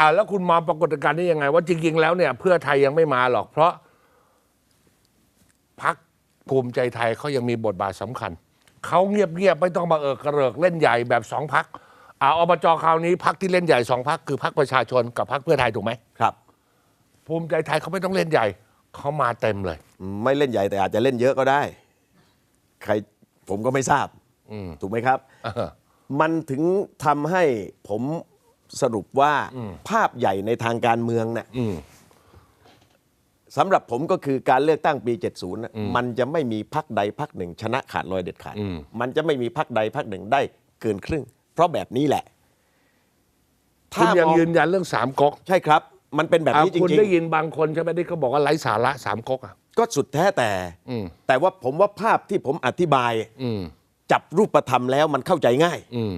อ่าแล้วคุณมองปรากฏการณ์นี้ยังไง ว่าจริงๆแล้วเนี่ย เพื่อไทยยังไม่มาหรอก เพราะพักภูมิใจไทยเขายังมีบทบาทสำคัญเขาเงียบๆไม่ต้องมาเออกระเริกเล่นใหญ่แบบสองพักอ่าอบจคราวนี้พักที่เล่นใหญ่สองพักคือพักประชาชนกับพักเพื่อไทยถูกไหมครับ ภูมิใจไทยเขาไม่ต้องเล่นใหญ่เขามาเต็มเลย ไม่เล่นใหญ่แต่อาจจะเล่นเยอะก็ได้ ใครผมก็ไม่ทราบอืมถูกไหมครับเออมันถึงทำให้ผม สรุปว่าภาพใหญ่ในทางการเมืองเนี่ยอืมสำหรับผมก็คือการเลือกตั้งปี 70น่ะมันจะไม่มีพักใดพักหนึ่ง ชนะขาดลอยเด็ดขาดอืมมันจะไม่มีพักใดพักหนึ่งได้เกินครึ่ง เพราะแบบนี้แหละคุณยังมองยืนยันเรื่องสามก๊กใช่ครับ มันเป็นแบบอ่านี้จคุณริงได้ยินบางคนใช่ไหมที่เขาบอกว่าไร้สาระสามก๊กอะๆก็สุดแท้แต่อืมแต่ว่าผมว่าภาพที่ผมอธิบายอืมจับรูปธรรมแล้วมันเข้าใจง่ายอืม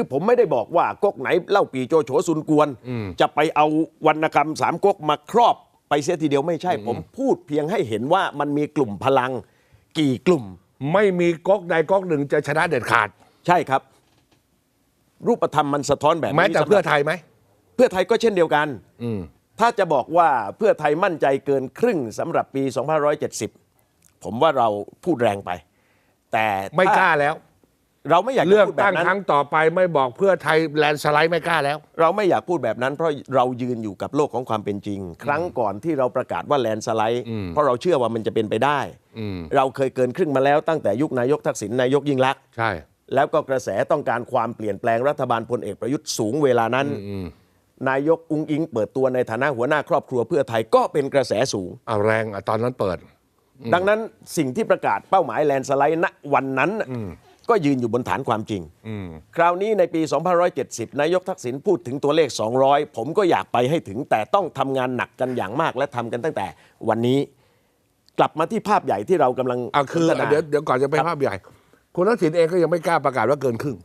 คือผมไม่ได้บอกว่าก๊กไหนเล่าปีโจโฉซุนกวนอืมจะไปเอาวรรณกรรมสามก๊กมาครอบไปเสียทีเดียวไม่ใช่ ผมพูดเพียงให้เห็นว่ามันมีกลุ่มพลังกี่กลุ่ม ไม่มีก๊กใดก๊กหนึ่งจะชนะเด็ดขาด ใช่ครับ รูปธรรมมันสะท้อนแบบนี้แม้แต่สำหรับเพื่อไทยไหมเพื่อไทยก็เช่นเดียวกันอืมถ้าจะบอกว่าเพื่อไทยมั่นใจเกินครึ่งสำหรับปี 2570 ผมว่าเราพูดแรงไป แต่ไม่กถ้ล้าแล้ว เราไม่อยากจะเลือกพูดแบตั้บงนั้นครั้งต่อไปไม่บอกเพื่อไทยแลนด์สไลด์ไม่กล้าแล้ว เราไม่อยากพูดแบบนั้น เพราะเรายืนอยู่กับโลกของความเป็นจริง ครั้งก่อนที่เราประกาศว่าแลนด์สไลด์เพราะเราเชื่อว่ามันจะเป็นไปได้อืมเราเคยเกินครึ่งมาแล้วตั้งแต่ยุคนายกทักษิณนายกยิ่งลักษณ์ ใช่ แล้วก็กระแสต้องการความเปลี่ยนแปลงรัฐบาลพลเอกประยุทธ์สูงเวลานั้น นายกอุ้งอิงเปิดตัวในฐานะหัวหน้าครอบครัวเพื่อไทยก็เป็นกระแสสูง เอาแรงอะตอนนั้นเปิด ดังนั้นสิ่งที่ประกาศเป้าหมายแลนด์สไลด์ณวันนั้นน่ะ ก็ยืนอยู่บนฐานความจริงอืมคราวนี้ในปี 2570 นายกทักษิณพูดถึงตัวเลข 200 ผมก็อยากไปให้ถึงแต่ต้องทำงานหนักกันอย่างมากและทำกันตั้งแต่วันนี้ กลับมาที่ภาพใหญ่ที่เรากำลังอะคือสนทนาเดี๋ยวเดี๋ยวก่อนจะไปครับภาพใหญ่ คุณทักษิณเองก็ยังไม่กล้าประกาศว่าเกินครึ่ง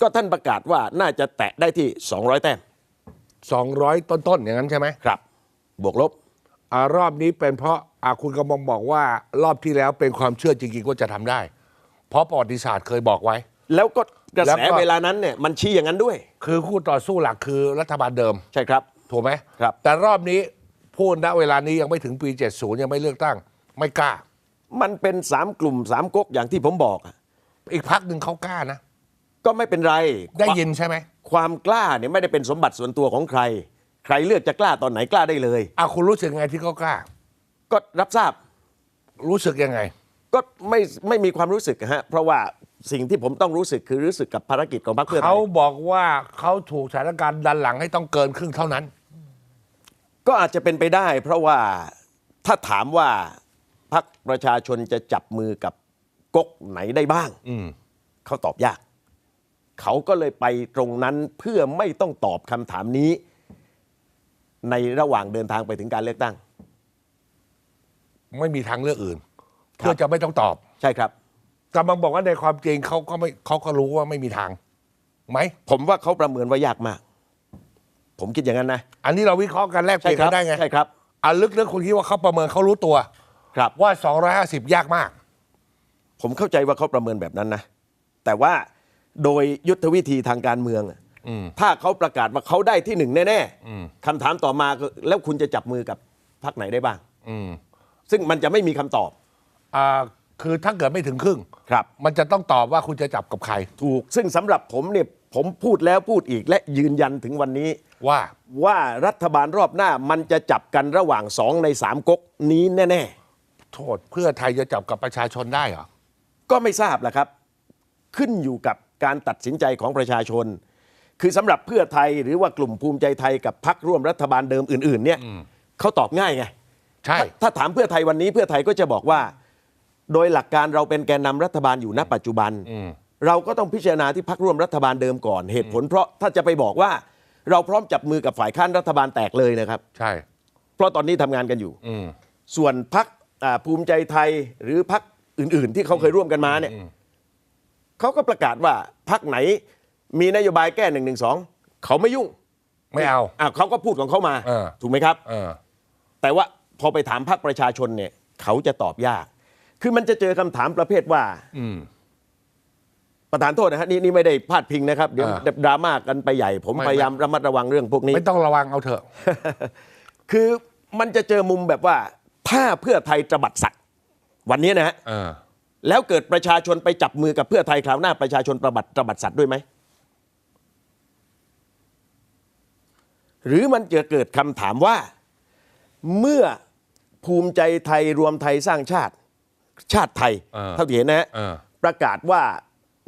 ก็ท่านประกาศว่าน่าจะแตะได้ที่ 200 แต้ม200 ต้นๆอย่างนั้นใช่ไหมครับ บวกลบอ่ารอบนี้เป็นเพราะอะคุณกำลังบอกว่ารอบที่แล้วเป็นความเชื่อจริงๆว่าจะทำได้ เพราะประวัติศาสตร์เคยบอกไว้ แล้วก็กระแล้วแสก็ เวลานั้นเนี่ยมันชี้อย่างนั้นด้วย คือคู่ต่อสู้หลักคือรัฐบาลเดิม ใช่ครับ ถูกไหมครับ แต่รอบนี้พูดณเวลานี้ยังไม่ถึงปี 70 ยังไม่เลือกตั้ง ไม่กล้า มันเป็น3กลุ่ม3ก๊กอย่างที่ผมบอกอะอีกพักหนึ่งเขากล้านะ ก็ไม่เป็นไรได้ยินใช่ไหมความกล้าเนี่ยไม่ได้เป็นสมบัติส่วนตัวของใคร ใครเลือกจะกล้าตอนไหนกล้าได้เลย อะคุณรู้สึกไงที่เขากล้า ก็รับทราบรู้สึกยังไง ก็ไม่ไม่มีความรู้สึกอะฮะเพราะว่าสิ่งที่ผมต้องรู้สึกคือรู้สึกกับภารกิจของพรรคเพื่อไทเขายบอกว่าเขาถูกสถานการณ์ดันหลังให้ต้องเกินครึ่งเท่านั้น ก็อาจจะเป็นไปได้ เพราะว่าถ้าถามว่าพรรคประชาชนจะจับมือกับก๊กไหนได้บ้างอืมเขาตอบยาก เขาก็เลยไปตรงนั้นเพื่อไม่ต้องตอบคำถามนี้ ในระหว่างเดินทางไปถึงการเลือกตั้ง ไม่มีทางเลือกอื่น เพื่อจะไม่ต้องตอบ ใช่ครับกำลังบอกว่าในความจริงเขาก็ไม่เขาก็รู้ว่าไม่มีทางไหมผมว่าเขาประเมินว่ายากมาก ผมคิดอย่างนั้นนะ อันนี้เราวิเคราะห์กันแลกเปใช่ลี่ยนครักันได้ไงใช่ครับอะลึกๆคุณคิดว่าเขาประเมินเขารู้ตัว ครับว่า 250 ยากมาก ผมเข้าใจว่าเขาประเมินแบบนั้นนะ แต่ว่าโดยยุทธวิธีทางการเมืองอะอืมถ้าเขาประกาศว่าเขาได้ที่หนึ่งแน่อืมๆคำถามต่อมาคือแล้วคุณจะจับมือกับพรรคไหนได้บ้างอืมซึ่งมันจะไม่มีคำตอบ อ่าคือถ้าเกิดไม่ถึงครึ่ง ครับ มันจะต้องตอบว่าคุณจะจับกับใครถูกซึ่งสำหรับผมเนี่ยผมพูดแล้วพูดอีกและยืนยันถึงวันนี้ ว่า ว่ารัฐบาลรอบหน้ามันจะจับกันระหว่างสองในสามก๊กนี้แน่ โทษเพื่อไทยจะจับกับประชาชนได้เหรอ ๆ ก็ไม่ทราบแหละครับ ขึ้นอยู่กับการตัดสินใจของประชาชน คือสำหรับเพื่อไทยหรือว่ากลุ่มภูมิใจไทยกับพรรคร่วมรัฐบาลเดิมอื่น ๆ เนี่ยเขาตอบง่ายไง ใช่ ถ้าถ้าถามเพื่อไทยวันนี้เพื่อไทยก็จะบอกว่า โดยหลักการเราเป็นแกนนำรัฐบาลอยู่ณปัจจุบันอืมเราก็ต้องพิจารณาที่พักร่วมรัฐบาลเดิมก่อนเหตุผล เพราะถ้าจะไปบอกว่าเราพร้อมจับมือกับฝ่ายค้านรัฐบาลแตกเลยนะครับ ใช่ เพราะตอนนี้ทำงานกันอยู่อืมส่วนพักภูมิใจไทยหรือพักอื่น ๆ ที่เขาเคยร่วมกันมาเนี่ยเขาก็ประกาศว่าพักไหนมีนโยบายแก้หนึ่งหนึ่งสองเขาไม่ยุ่ง ไม่เอาอะเขาก็พูดของเขามาเออถูกไหมครับเออแต่ว่าพอไปถามพรรคประชาชนเนี่ย เขาจะตอบยาก คือมันจะเจอคำถามประเภทว่า อืมประธานโทษนะฮะนี่นี่ไม่ได้พาดพิงนะครับ เดี๋ยวอ่าดราม่ากันไปใหญ่ ผมไม่พยายามระมัดระวังเรื่องพวกนี้ ไม่ต้องระวังเอาเถอะ คือมันจะเจอมุมแบบว่า ถ้าเพื่อไทยตระบัดสัตว์วันนี้นะฮะเออแล้วเกิดประชาชนไปจับมือกับเพื่อไทยคราวหน้าประชาชนประบัดตระบัดสัตว์ด้วยไหมหรือมันจะเกิดคำถามว่า เมื่อภูมิใจไทยรวมไทยสร้างชาติ ชาติไทยเออเท่าที่เห็นนะฮะเออประกาศว่า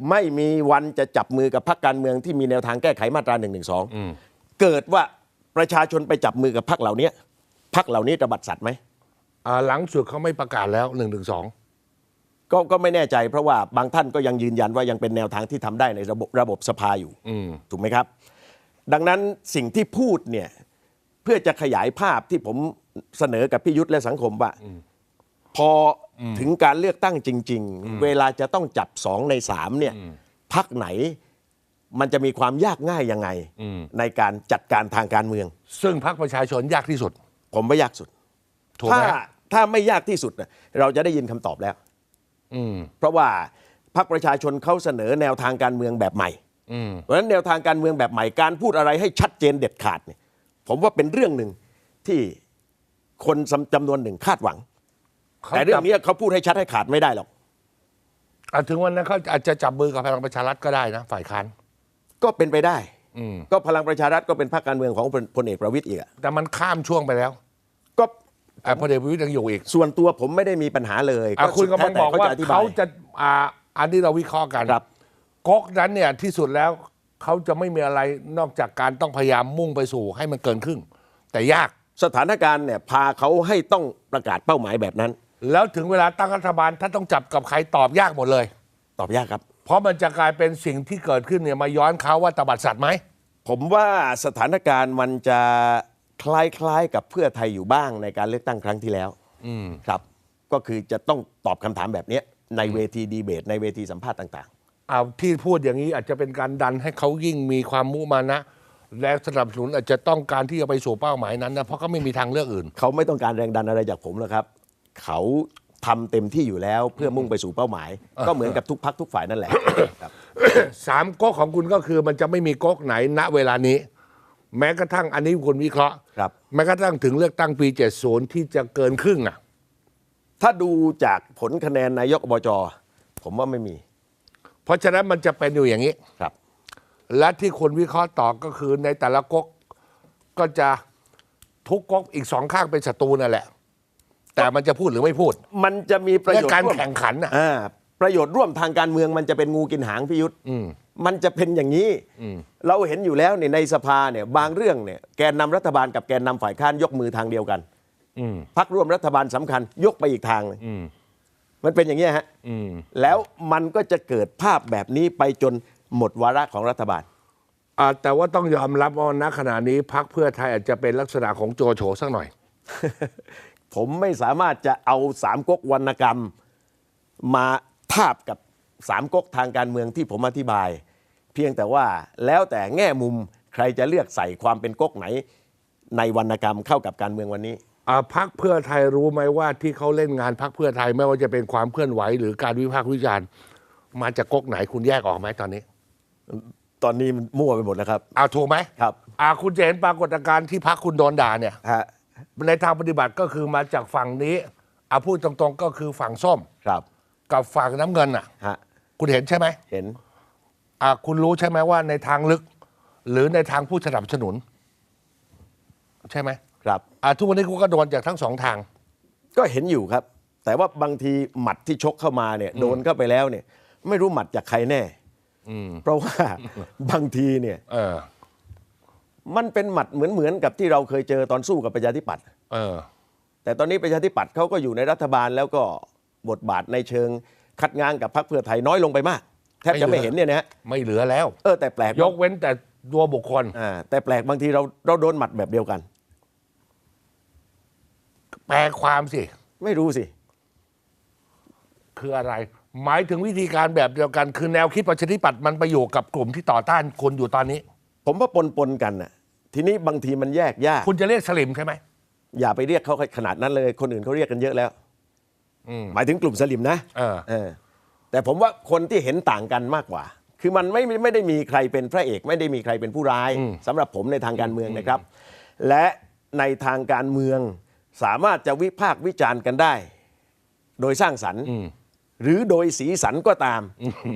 ไม่มีวันจะจับมือกับพรรคการเมืองที่มีแนวทางแก้ไขมาตรา1นึอืมเกิดว่าประชาชนไปจับมือกับพรรคเหล่านี้พรรคเหล่านี้ตระบัดสัตว์ไหมอ่าหลังสุดเขาไม่ประกาศแล้วหนึ่งถึงสองก็ก็ไม่แน่ใจเพราะว่าบางท่านก็ยังยืนยันว่ายังเป็นแนวทางที่ทำได้ในระบบระบบสภาอยู่อืมถูกไหมครับ ดังนั้นสิ่งที่พูดเนี่ยเพื่อจะขยายภาพที่ผมเสนอกับพี่ยุทธและสังคมว่า พออ ถึงการเลือกตั้งจริง ๆ เวลาจะต้องจับสองในสามเนี่ยพักไหนมันจะมีความยากง่ายยังไงอืมในการจัดการทางการเมือง ซึ่งพรรคประชาชนยากที่สุด ผมไม่ยากสุดถูกถ้าไหมถ้าไม่ยากที่สุดน่ะเราจะได้ยินคำตอบแล้วอืมเพราะว่าพรรคประชาชนเขาเสนอแนวทางการเมืองแบบใหม่อืมเพราะฉะนั้นแนวทางการเมืองแบบใหม่การพูดอะไรให้ชัดเจนเด็ดขาดเนี่ย ผมว่าเป็นเรื่องหนึ่งที่คนจำนวนหนึ่งคาดหวังเขา แต่เรื่อจับงนี้เขาพูดให้ชัดให้ขาดไม่ได้หรอกอะถึงวันนั้นเขาอาจจะจับมือกับพลังประชารัฐก็ได้นะ ฝ่ายค้านก็เป็นไปได้ อืมก็พลังประชารัฐก็เป็นพรรคการเมืองของพลพลเอกประวิตยอีกอะแต่มันข้ามช่วงไปแล้วก็อะพลเอกประวิตยยังอยู่อีกส่วนตัวผมไม่ได้มีปัญหาเลยอะคุณกำลังบอกว่าสุดแท้แต่เขาจะจะอ่าอันที่เราวิเคราะห์กันครับ ก๊กนั้นเนี่ยที่สุดแล้วเขาจะไม่มีอะไรนอกจากการต้องพยายามมุ่งไปสู่ให้มันเกินครึ่ง แต่ยาก สถานการณ์เนี่ยพาเขาให้ต้องประกาศเป้าหมายแบบนั้น แล้วถึงเวลาตั้งรัฐบาลถ้าต้องจับกับใครตอบยากหมดเลย ตอบยากครับ เพราะมันจะกลายเป็นสิ่งที่เกิดขึ้นเนี่ยมาย้อนเขาว่าตบัดสัตว์ไหมผมว่าสถานการณ์มันจะคล้ายๆกับเพื่อไทยอยู่บ้างในการเลือกตั้งครั้งที่แล้วอืมครับ ก็คือจะต้องตอบคำถามแบบเนี้ยในเวทีดีเบต ในเวทีสัมภาษณ์ต่างเอาที่พูดอย่างนี้อาจจะเป็นการดันให้เขายิ่งมีความมุมานะ และสนับสนุนอาจจะต้องการที่จะไปสู่เป้าหมายนั้นนะเพราะเขาไม่มีทางเลือกอื่น ๆ เขาไม่ต้องการแรงดันอะไรจากผมหรอกครับ เขาทำเต็มที่อยู่แล้วเพื่อมุ่งไปสู่เป้าหมาย ก็เหมือนกับทุกพักทุกฝ่ายนั่นแหละครับสามก๊กของคุณก็คือมันจะไม่มีก๊กไหนณเวลานี้ แม้กระทั่งอันนี้คุณวิเคราะห์ครับแม้กระทั่งถึงเลือกตั้งปี70ที่จะเกินครึ่งอะ ถ้าดูจากผลคะแนนนายกอบจผมว่าไม่มี เพราะฉะนั้นมันจะเป็นอยู่อย่างนี้ครับ และที่คนวิเคราะห์ต่อก็คือในแต่ละก๊กก็จะทุกก๊กอีกสองข้างเป็นศัตรูนั่นแหละ แต่มันจะพูดหรือไม่พูดมันจะมีประและโยชน์การร่วมแข่งขันอะ อ่าประโยชน์ร่วมทางการเมืองมันจะเป็นงูกินหางพิยุทธ์อืมมันจะเป็นอย่างนี้เราเห็นอยู่แล้วเนี่ยในสภาเนี่ยบางเรื่องเนี่ยแกนนำรัฐบาลกับแกนนำฝ่ายค้านยกมือทางเดียวกันอืม พักร่วมรัฐบาลสำคัญ ยกไปอีกทางหนึ่งอืมมันเป็นอย่างนี้ยฮะอืมแล้วมันก็จะเกิดภาพแบบนี้ไปจนหมดวาระของรัฐบาล อ่าแต่ว่าต้องยอมรับว่าณขณะนี้พักเพื่อไทยอาจจะเป็นลักษณะของโจโฉสักหน่อย ผมไม่สามารถจะเอาสามก๊กวรรณกรรม มาทาบกับสามก๊กทางการเมืองที่ผมอธิบาย เพียงแต่ว่าแล้วแต่แง่มุมใครจะเลือกใส่ความเป็นก๊กไหน ในวรรณกรรมเข้ากับการเมืองวันนี้อ่าพักเพื่อไทยรู้ไหมว่าที่เขาเล่นงานพักเพื่อไทยไม่ว่าจะเป็นความเคลื่อนไหวหรือการวิพากษ์วิจารณ์มาจากก๊กไหนคุณแยกออกไหมตอนนี้ ตอนนี้มันมั่วไปหมดแล้วครับ เอาถูกไหมครับ อ่าคุณจะเห็นปรากฏการณ์ที่พักคุณโดนด่าเนี่ยฮะ ในทางปฏิบัติก็คือมาจากฝั่งนี้เอาพูดตรงๆก็คือฝั่งส้มครับ กับฝั่งน้ำเงินอะ ฮะ คุณเห็นใช่ไหมเห็น อ่าคุณรู้ใช่ไหมว่าในทางลึก หรือในทางผู้สนับสนุน ใช่ไหมครับ อ่าทุกวันนี้คุณก็โดนจากทั้งสองทาง ก็เห็นอยู่ครับ แต่ว่าบางทีหมัดที่ชกเข้ามาเนี่ยโดนเข้าไปแล้วเนี่ย ไม่รู้หมัดจากใครแน่อืมเพราะว่า บางทีเนี่ย เออ มันเป็นหมัดเหมือนเหมือนกับที่เราเคยเจอตอนสู้กับประชาธิปัตย์เออ แต่ตอนนี้ประชาธิปัตย์เขาก็อยู่ในรัฐบาลแล้วก็บทบาทในเชิงคัดงานกับพรรคเพื่อไทยน้อยลงไปมากแทบจะไม่เห็นเนี่ยนะฮะไม่เหลือแล้ว เออแต่แปลกยกเว้นแต่ตัวบุคคลอ่าแต่แปลกบางทีเราเราโดนหมัดแบบเดียวกัน แปลความสิ ไม่รู้สิ คืออะไร หมายถึงวิธีการแบบเดียวกัน คือแนวคิดประชาธิปัตย์มันไปอยู่กับกลุ่มที่ต่อต้านคนอยู่ตอนนี้ ผมว่าปนปนๆกันน่ะ ทีนี้บางทีมันแยกยาก คุณจะเรียกสลิมใช่ไหมอย่าไปเรียกเขาขนาดนั้นเลย คนอื่นเขาเรียกกันเยอะแล้ว อืม หมายถึงกลุ่มสลิมนะเออเออแต่ผมว่าคนที่เห็นต่างกันมากกว่า คือมันไม่ไม่ได้มีใครเป็นพระเอก ไม่ได้มีใครเป็นผู้ร้ายสำหรับผมในทางการเมืองนะครับ และในทางการเมืองสามารถจะวิพากษ์วิจารณ์กันได้ โดยสร้างสรรค์หรือโดยสีสันก็ตาม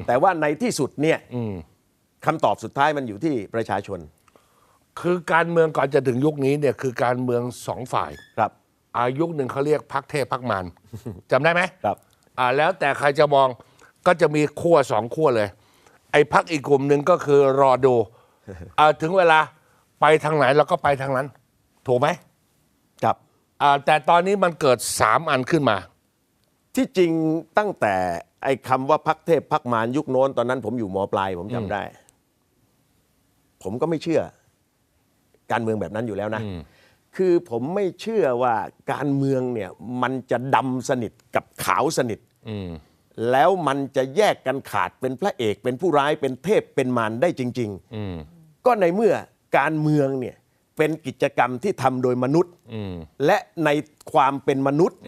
แต่ว่าในที่สุดเนี่ยคำตอบสุดท้ายมันอยู่ที่ประชาชน คือการเมืองก่อนจะถึงยุคนี้เนี่ยคือการเมืองสองฝ่าย ครับ อายุคหนึ่งเขาเรียกพักเทพพักมารจำได้ไหมครับ อ่าแล้วแต่ใครจะมองก็จะมีขั้วสองขั้วเลย ไอ้พักอีกกลุ่มหนึ่งก็คือรอดูอ่าถึงเวลาไปทางไหนเราก็ไปทางนั้น ถูกไหมครับ อ่าแต่ตอนนี้มันเกิดสามอันขึ้นมา ที่จริงตั้งแต่ไอ้คำว่าพักเทพพักมารยุคโน้นตอนนั้นผมอยู่มปลายผมจำได้ ผมก็ไม่เชื่อ การเมืองแบบนั้นอยู่แล้วนะ คือผมไม่เชื่อว่าการเมืองเนี่ยมันจะดำสนิทกับขาวสนิทแล้วมันจะแยกกันขาดเป็นพระเอกเป็นผู้ร้ายเป็นเทพเป็นมารได้จริงๆก็ในเมื่อการเมืองเนี่ยเป็นกิจกรรมที่ทำโดยมนุษย์และในความเป็นมนุษย์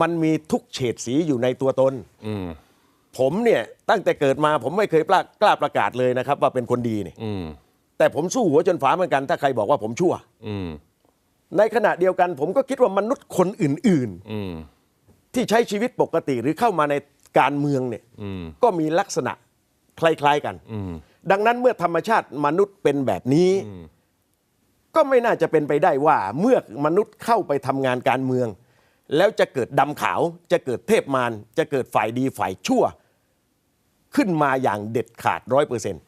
มันมีทุกเฉดสีอยู่ในตัวตนผมเนี่ยตั้งแต่เกิดมาผมไม่เคยกล้ากล้าประกาศเลยนะครับ ว่าเป็นคนดีนี่ แต่ผมสู้หัวจนฝาเหมือนกัน ถ้าใครบอกว่าผมชั่วในขณะเดียวกัน ผมก็คิดว่ามนุษย์คนอื่นๆที่ใช้ชีวิตปกติหรือเข้ามาในการเมืองเนี่ยก็มีลักษณะคล้ายๆกันดังนั้นเมื่อธรรมชาติมนุษย์เป็นแบบนี้ ก็ไม่น่าจะเป็นไปได้ว่า เมื่อมนุษย์เข้าไปทำงานการเมือง แล้วจะเกิดดำขาว จะเกิดเทพมารจะเกิดฝ่ายดีฝ่ายชั่ว ขึ้นมาอย่างเด็ดขาดร้อยเปอร์เซ็นต์